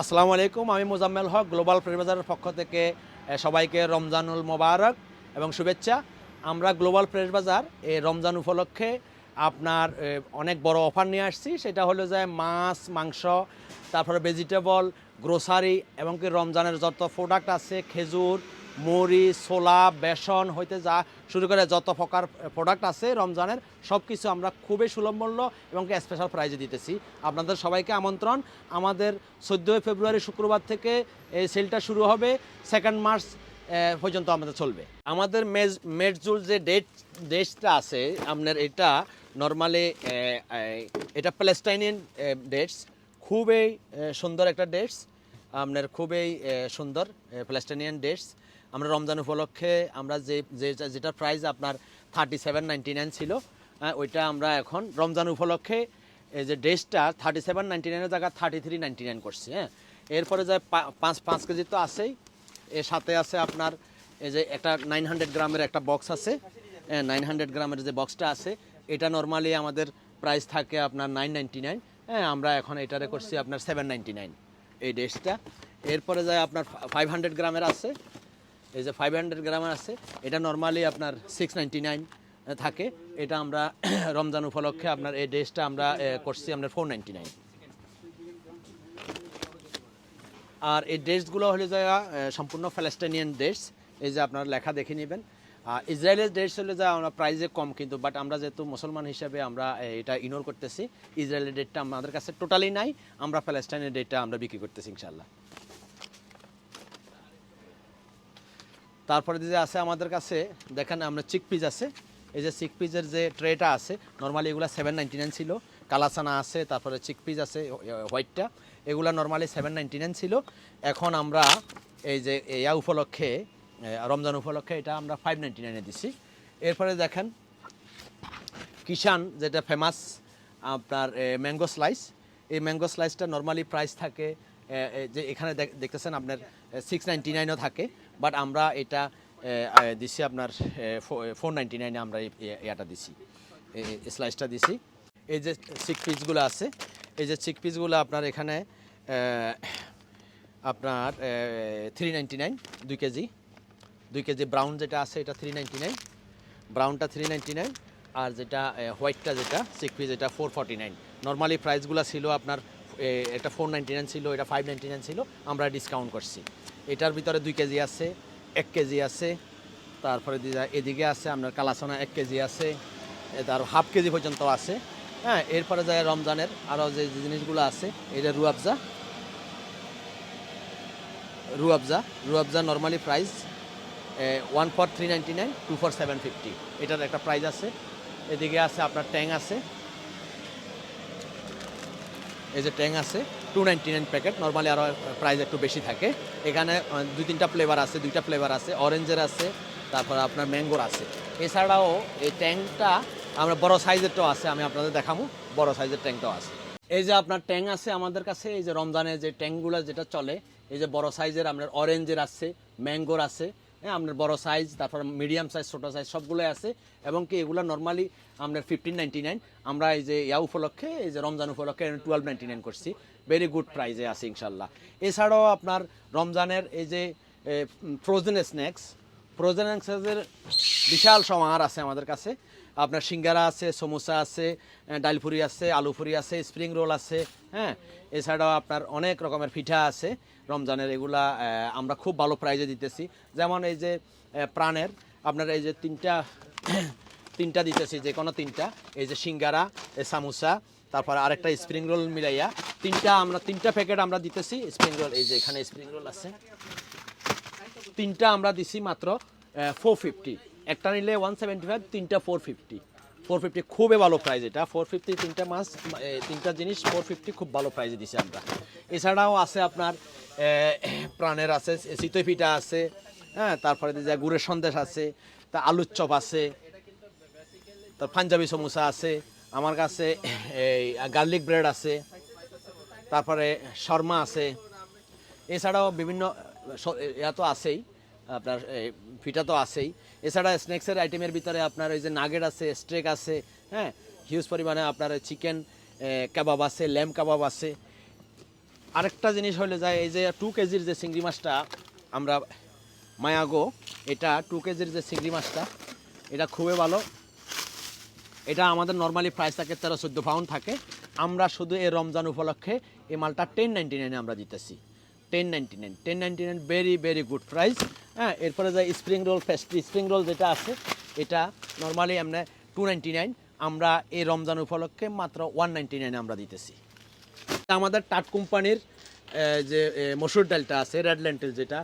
আসসালামু আলাইকুম, আমি মোজাম্মেল হক, গ্লোবাল বাজারের পক্ষ থেকে সবাইকে রমজানুল মোবারক এবং শুভেচ্ছা। আমরা গ্লোবাল বাজার এই রমজান উপলক্ষে আপনার অনেক বড় অফার নিয়ে আসছি। সেটা হলো যে মাছ, মাংস, তারপরে ভেজিটেবল গ্রোসারি এবং কি রমজানের যত প্রোডাক্ট আছে, খেজুর মুড়ি, ছোলা, বেসন হইতে যা শুরু করে যত প্রকার প্রোডাক্ট আছে রমজানের সব কিছু আমরা খুবই সুলভ মূল্য এবং স্পেশাল প্রাইজে দিতেছি। আপনাদের সবাইকে আমন্ত্রণ। আমাদের চোদ্দোই ফেব্রুয়ারি শুক্রবার থেকে এই সেলটা শুরু হবে। সেকেন্ড মার্চ পর্যন্ত আমাদের চলবে। আমাদের মেজ মেজজুল যে ডেট ডেটসটা আছে, আপনার এটা নর্মালি এটা প্যালেস্টাইনিয়ান ডেটস খুবই সুন্দর একটা ডেটস আপনার খুবই সুন্দর প্যালেস্টাইনিয়ান ডেটস আমরা রমজান উপলক্ষে আমরা যে যেটা প্রাইস আপনার থার্টি সেভেন নাইনটি নাইন ছিল ওইটা আমরা এখন রমজান উপলক্ষে এই যে ড্রেসটা থার্টি সেভেন নাইনটি নাইনের জায়গায় থার্টি থ্রি নাইনটি নাইন করছি হ্যাঁ। এরপরে যে পাঁচ পাঁচ কেজি তো আছেই। এর সাথে আছে আপনার এই যে একটা নাইন হান্ড্রেড গ্রামের একটা বক্স আছে নাইন হান্ড্রেড গ্রামের যে বক্সটা আছে, এটা নর্মালি আমাদের প্রাইস থাকে আপনার নাইন নাইনটি নাইন হ্যাঁ আমরা এখন এটারে করছি আপনার সেভেন নাইনটি নাইন এই ড্রেসটা এরপরে যায় আপনার ফাইভ হান্ড্রেড গ্রামের আছে এই যে ফাইভ হান্ড্রেড গ্রামের আছে, এটা নর্মালি আপনার সিক্স নাইন থাকে। এটা আমরা রমজান উপলক্ষে আপনার এই ড্রেসটা আমরা করছি আপনার ফোর নাইনটি নাইন আর এই ড্রেসগুলো হলে যা সম্পূর্ণ প্যালেস্টাইনিয়ান ড্রেস এই যে আপনার লেখা দেখে নেবেন। ইসরায়েলের ড্রেস হলে যা, আমরা প্রাইসে কম কিন্তু বাট আমরা যেহেতু মুসলমান হিসাবে আমরা এটা ইগনোর করতেছি। ইসরায়েলের ডেটটা আমাদের কাছে টোটালি নাই। আমরা প্যালেস্টাইনের ডেটটা আমরা বিক্রি করতেছি ইনশাল্লাহ তারপরে যে আছে আমাদের কাছে, দেখেন আমরা চিক পিস আছে। এই যে চিক পিসের যে ট্রেটা আছে নর্মালি এগুলো সেভেন নাইনটি নাইন ছিল। কালাসানা আছে, তারপরে চিক পিস আছে হোয়াইটটা এগুলো নর্মালি সেভেন নাইনটি নাইন ছিল। এখন আমরা এই যে ইয়া উপলক্ষে রমজান উপলক্ষে এটা আমরা ফাইভ নাইনটি নাইনে দিছি। এরপরে দেখেন কিষান যেটা ফেমাস আপনার ম্যাঙ্গো স্লাইস এই ম্যাঙ্গো স্লাইসটা নর্মালি প্রাইস থাকে যে এখানে দেখ- দেখতেছেন আপনার সিক্স নাইনটি নাইনও থাকে। বাট আমরা এটা দিছি আপনার ফোর নাইনটি নাইনে আমরা ইয়াটা দিছি। স্লাইসটা দিছি। এই যে চিক পিসগুলো আছে, এই যে চিক পিসগুলো আপনার এখানে আপনার থ্রি নাইনটি নাইন দুই কেজি। দুই কেজি ব্রাউন যেটা আছে, এটা থ্রি নাইনটি নাইন ব্রাউনটা থ্রি নাইনটি নাইন আর যেটা হোয়াইটটা যেটা সিক পিস এটা ফোর ফর্টি নাইন নর্মালি প্রাইসগুলো ছিল আপনার এটা ফোর নাইনটি নাইন ছিল, এটা ফাইভ নাইনটি নাইন ছিল, আমরা ডিসকাউন্ট করছি। এটার ভিতরে দুই কেজি আছে, এক কেজি আছে, তারপরে এদিকে আছে আপনার কালাসোনা এক কেজি আছে তার হাফ কেজি পর্যন্ত আছে। হ্যাঁ এরপরে যায় রমজানের আরও যে জিনিসগুলো আছে, এটা Rooh Afza Rooh Afza Rooh Afza normally price one for three ninety nine two for seven fifty এটার একটা প্রাইস আছে। এদিকে আছে আপনার ট্যাং আছে। এই যে ট্যাং আছে two ninety nine packet normally আরও প্রাইস একটু বেশি থাকে। এখানে দুই তিনটা ফ্লেভার আছে, দুইটা ফ্লেভার আছে অরেঞ্জের আছে, তারপর আপনার ম্যাঙ্গোর আছে। এছাড়াও এই ট্যাঙ্কটা আমরা বড় সাইজেরটাও আছে, আমি আপনাদের দেখাবো বড় সাইজের ট্যাংটাও আছে। এই যে আপনার ট্যাঙ্ক আছে আমাদের কাছে, এই যে রমজানের যে ট্যাংগুলো যেটা চলে, এই যে বড় সাইজের আপনার অরেঞ্জের আছে ম্যাঙ্গোর আছে হ্যাঁ আপনার বড় সাইজ তারপর মিডিয়াম সাইজ ছোটো সাইজ সবগুলোই আছে, এবং কি এগুলো নর্মালি আপনার ফিফটিন নাইনটি নাইন আমরা এই যে ইয়া উপলক্ষে, এই যে রমজান উপলক্ষে টুয়েলভ নাইনটি নাইন করছি। ভেরি গুড প্রাইজে আছে ইনশাল্লাহ। এছাড়াও আপনার রমজানের এই যে ফ্রোজেন স্ন্যাক্স ফ্রোজেন স্ন্যাক্সের বিশাল সমাহার আছে আমাদের কাছে। আপনার সিঙ্গারা আছে, সমোসা আছে ডালপুরি আছে, আলুপুরি আছে স্প্রিং রোল আছে হ্যাঁ? এছাড়াও আপনার অনেক রকমের পিঠা আছে রমজানের এগুলা আমরা খুব ভালো প্রাইজে দিতেছি। যেমন এই যে প্রাণের, আপনার এই যে তিনটা তিনটা দিতেছি যে কোনো তিনটা। এই যে সিঙ্গারা সামোসা তারপর আরেকটা স্প্রিং রোল মিলাইয়া তিনটা আমরা তিনটা প্যাকেট আমরা দিতেছি। স্প্রিং রোল এই যে এখানে স্প্রিং রোল আছে। তিনটা আমরা দিছি মাত্র ফোর ফিফটি একটা নিলে ওয়ান সেভেন্টি ফাইভ তিনটা ফোর ফিফটি ফোর ফিফটি খুবই ভালো প্রাইস এটা। ফোর ফিফটি তিনটা এ, তিনটা জিনিস ফোর ফিফটি খুব ভালো প্রাইসে দিছি আমরা। এছাড়াও আছে আপনার প্রাণের আছে চিতই পিঠা আছে হ্যাঁ তারপরে যে গুড়ের সন্দেশ আছে তা আলুর চপ আছে তার পাঞ্জাবি সমোসা আছে আমার কাছে এই গার্লিক ব্রেড আছে, তারপরে শর্মা আছে, এছাড়াও বিভিন্ন ইয়া তো আছেই, আপনার পিঠা তো আছেই। এছাড়া স্ন্যাক্সের আইটেমের ভিতরে আপনার ওই যে নাগেট আছে, স্টেক আছে হ্যাঁ হিউজ পরিমাণে আপনার চিকেন কাবাব আছে ল্যাম কাবাব আছে। আরেকটা জিনিস হলে যায়, এই যে টু কেজির যে চিংড়ি মাছটা, আমরা মায়াগো, এটা টু কেজির যে চিংড়ি মাছটা, এটা খুবই ভালো। এটা আমাদের নর্মালি প্রাইস থাকে তেরো চোদ্দ পাউন্ড থাকে। আমরা শুধু এই রমজান উপলক্ষে এই মালটা টেন নাইনটি নাইনে আমরা দিতেছি। Ten ninety nine ten ninety nine very very good price হ্যাঁ এরপরে যে spring roll pastry spring roll যেটা আছে, এটা নর্মালি আমরা টু নাইনটি নাইন আমরা এই রমজান উপলক্ষে মাত্র ওয়ান নাইনটি নাইনে আমরা দিতেছি। আমাদের টাট কোম্পানির যে মসুর ডালটা আছে রেড ল্যান্টেল যেটা,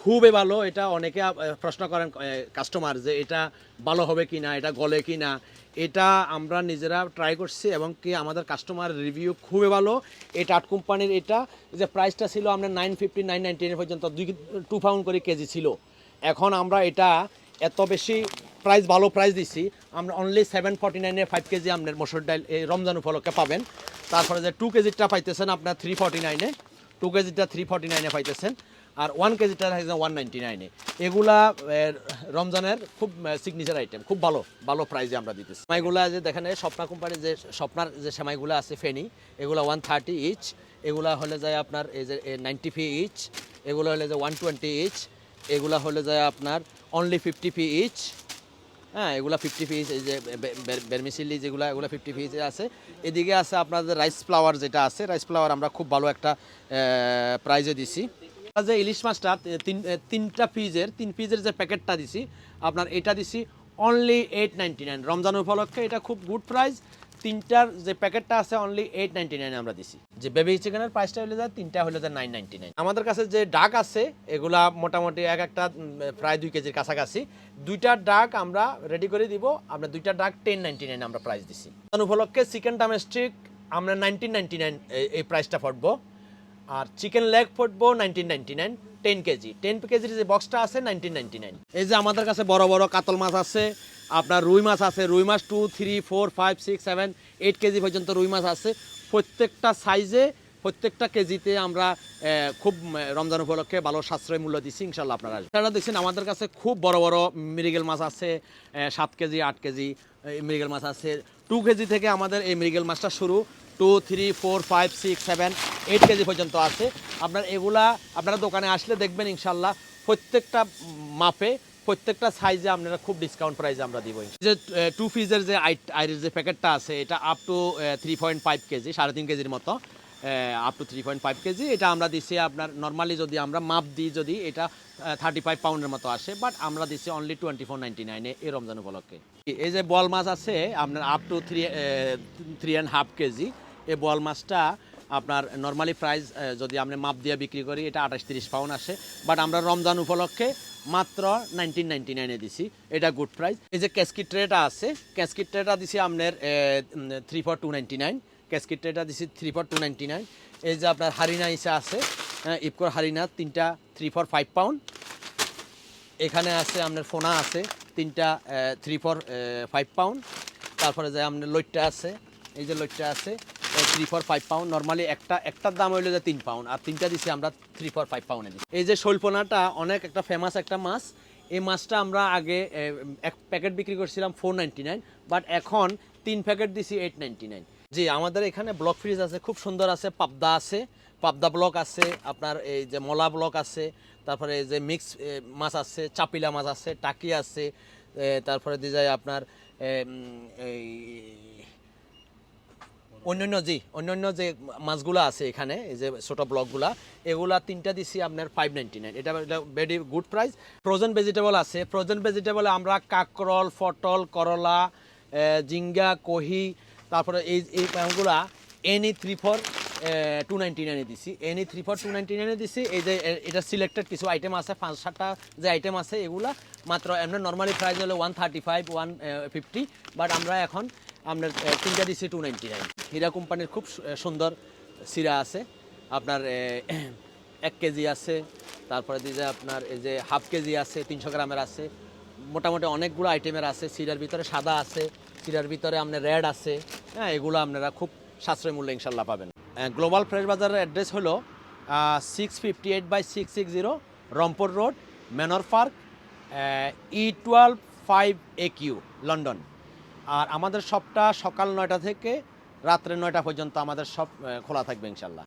খুবই ভালো। এটা অনেকে প্রশ্ন করেন কাস্টমার যে এটা ভালো হবে কি না এটা গলে কি না এটা আমরা নিজেরা ট্রাই করছি এবং কি আমাদের কাস্টমার রিভিউ খুবই ভালো। এই টাট কোম্পানির এটা যে প্রাইসটা ছিল আমরা নাইন ফিফটি নাইন নাইনটি পর্যন্ত দুই টু পাউন্ড করে কেজি ছিল। এখন আমরা এটা এত বেশি প্রাইস ভালো প্রাইস দিছি। আমরা অনলি সেভেন ফর্টি নাইনে ফাইভ কেজি আপনার মসুর ডাল, এই রমজান উপলক্ষে পাবেন। তারপরে যে টু কেজিটা পাইতেছেন আপনার থ্রি ফর্টি নাইনে টু কেজিটা থ্রি ফর্টি নাইনে পাইতেছেন। আর ওয়ান কেজিটা হয়েছে ওয়ান নাইনটি নাইনে এগুলা রমজানের খুব সিগনেচার আইটেম খুব ভালো ভালো প্রাইজে আমরা দিতেছি। সেমাইগুলা যে দেখেন স্বপ্না কোম্পানির যে, স্বপ্নার যে সেমাইগুলো আছে, ফেনি, এগুলা ওয়ান থার্টি ইচ এগুলা হলে যায় আপনার এই যে নাইনটি ফি ইচ এগুলো হলে যে ওয়ান টোয়েন্টি ইচ এগুলা হলে যায় আপনার অনলি ফিফটি ফি ইচ হ্যাঁ এগুলা ফিফটি পিস এই যে বেরমিসিলি যেগুলো, এগুলো ফিফটি পিস আছে। এদিকে আছে আপনাদের রাইস ফ্লাওয়ার যেটা আছে রাইস ফ্লাওয়ার আমরা খুব ভালো একটা প্রাইজে দিছি। যে ইলিশ মাছটা তিন তিনটা পিজের তিন পিজের যে প্যাকেটটা দিছি, আপনার এটা দিছি only eight ninety nine Ramzan উপলক্ষে এটা খুব গুড প্রাইস তিনটার যে প্যাকেটটা আছে অনলি এইট নাইনটি নাইন আমরা দিছি। যে বেবি চিকেনের প্রাইসটা হলে যায় তিনটা, হলে যায় নাইন নাইনটি নাইন আমাদের কাছে যে ডাক আছে, এগুলা মোটামুটি এক একটা প্রায় দুই কেজির কাছাকাছি। দুইটা ডাক আমরা রেডি করে দিব। আমরা দুইটা ডাক টেন নাইনটি নাইন আমরা প্রাইস দিছি। উপলক্ষে চিকেন ডোমেস্টিক আমরা নাইনটিন নাইনটি নাইন এই প্রাইসটা পড়ব। আর chicken leg ফুটবো nineteen ninety nine ten KG. Ten কেজির যে বক্সটা আছে নাইনটিন নাইনটি নাইন এই যে আমাদের কাছে বড় বড় কাতল মাছ আছে, আপনার রুই মাছ আছে, রুই মাছ two three four five six seven eight KG পর্যন্ত রুই মাছ আছে। প্রত্যেকটা সাইজে প্রত্যেকটা কেজিতে আমরা খুব রমজান উপলক্ষে ভালো সাশ্রয় মূল্য দিচ্ছি ইনশাল্লাহ আপনারা। আপনারা দেখছেন আমাদের কাছে খুব বড় বড় মৃগেল মাছ আছে সাত কেজি, আট কেজি মৃগেল মাছ আছে। টু কেজি থেকে আমাদের এই মৃগেল মাছটা শুরু। Two three four five six seven eight KG পর্যন্ত আছে। আপনার এগুলা আপনারা দোকানে আসলে দেখবেন ইনশাল্লাহ প্রত্যেকটা মাপে, প্রত্যেকটা সাইজে আপনারা খুব ডিসকাউন্ট প্রাইসে আমরা দিব। যে টু পিসের যে আইরের যে প্যাকেটটা আছে, এটা up to three point five KG, সাড়ে তিন কেজির মতো। Up to three point five KG. এটা আমরা দিচ্ছি আপনার নর্মালি যদি আমরা মাপ দিই যদি এটা থার্টি ফাইভ পাউন্ডের মতো আসে। বাট আমরা দিচ্ছি অনলি টোয়েন্টি ফোর নাইনটি নাইনে এই রমজান উপলক্ষে। এই যে বল মাছ আছে, আপনার up to three three and half KG. এই বল মাছটা আপনার নর্মালি প্রাইস যদি আমরা মাপ দিয়ে বিক্রি করি, এটা আঠাশ তিরিশ পাউন্ড আসে। বাট আমরা রমজান উপলক্ষে মাত্র নাইনটিন নাইনটি নাইনে দিছি। এটা গুড প্রাইস এই যে ক্যাসকিট ট্রেটা আছে ক্যাসকিট ট্রেটা দিছি আপনার three for two ninety nine ক্যাসকিট ট্রেটা দিছি three for two ninety nine এই যে আপনার হারিনা ইসা আছে ইফকোর হারিনা, তিনটা থ্রি ফর ফাইভ পাউন্ড এখানে আছে আপনার ফোনা আছে, তিনটা থ্রি ফর ফাইভ পাউন্ড তারপরে যে আপনার লইটটা আছে, এই যে লইটটা আছে three for five pound normally একটা, একটার দাম হইল যে তিন পাউন্ড আর তিনটা দিছি আমরা থ্রি ফর ফাইভ পাউন্ডে দিচ্ছি এই যে শৈলপোনাটা অনেক একটা ফেমাস একটা মাছ, এই মাছটা আমরা আগে এক প্যাকেট বিক্রি করছিলাম ফোর নাইনটি নাইন বাট এখন তিন প্যাকেট দিছি এইট নাইনটি নাইন জি, আমাদের এখানে ব্লক ফ্রিজ আছে, খুব সুন্দর আছে, পাবদা আছে, পাবদা ব্লক আছে, আপনার এই যে মলা ব্লক আছে, তারপরে এই যে মিক্স মাছ আছে, চাপিলা মাছ আছে, টাকি আছে তারপরে দিয়ে যায় আপনার এই অন্যান্য জি অন্যান্য যে মাছগুলো আছে এখানে, এই যে ছোট ব্লকগুলা এগুলা তিনটা দিছি আপনার ফাইভ নাইনটি নাইন এটা very good price frozen vegetable আছে। ফ্রোজেন ভেজিটেবল আমরা কাকরল, পটল, করলা জিঙ্গা কহি, তারপরে এই এই গুলা any three four two ninety নাইনে দিছি। Any three four two ninety নাইনে দিছি। এই যে এটা সিলেক্টেড কিছু আইটেম আছে, পাঁচ সাতটা যে আইটেম আছে এগুলা। মাত্র এমনি নর্মালি প্রাইস হলো one thirty five one fifty but আমরা এখন আপনার তিনটা দিছি টু নাইনটি নাইন হীরা কোম্পানির খুব সুন্দর সিরা আছে। আপনার এক কেজি আছে। তারপরে দিয়ে আপনার, এই যে হাফ কেজি আছে, তিনশো গ্রামের আছে। মোটামুটি অনেকগুলো আইটেমের আছে। সিরার ভিতরে সাদা আছে, সিরার ভিতরে আপনার রেড আছে। হ্যাঁ এগুলো আপনারা খুব সাশ্রয় মূল্যে ইনশাল্লাহ পাবেন। গ্লোবাল ফ্রেশ বাজারের অ্যাড্রেস হলো six fifty eight by six six zero Romford Road Manor Park E twelve five A Q London. আর আমাদের সবটা সকাল নয়টা থেকে রাত্রে নয়টা পর্যন্ত আমাদের সব খোলা থাকবে ইনশাল্লাহ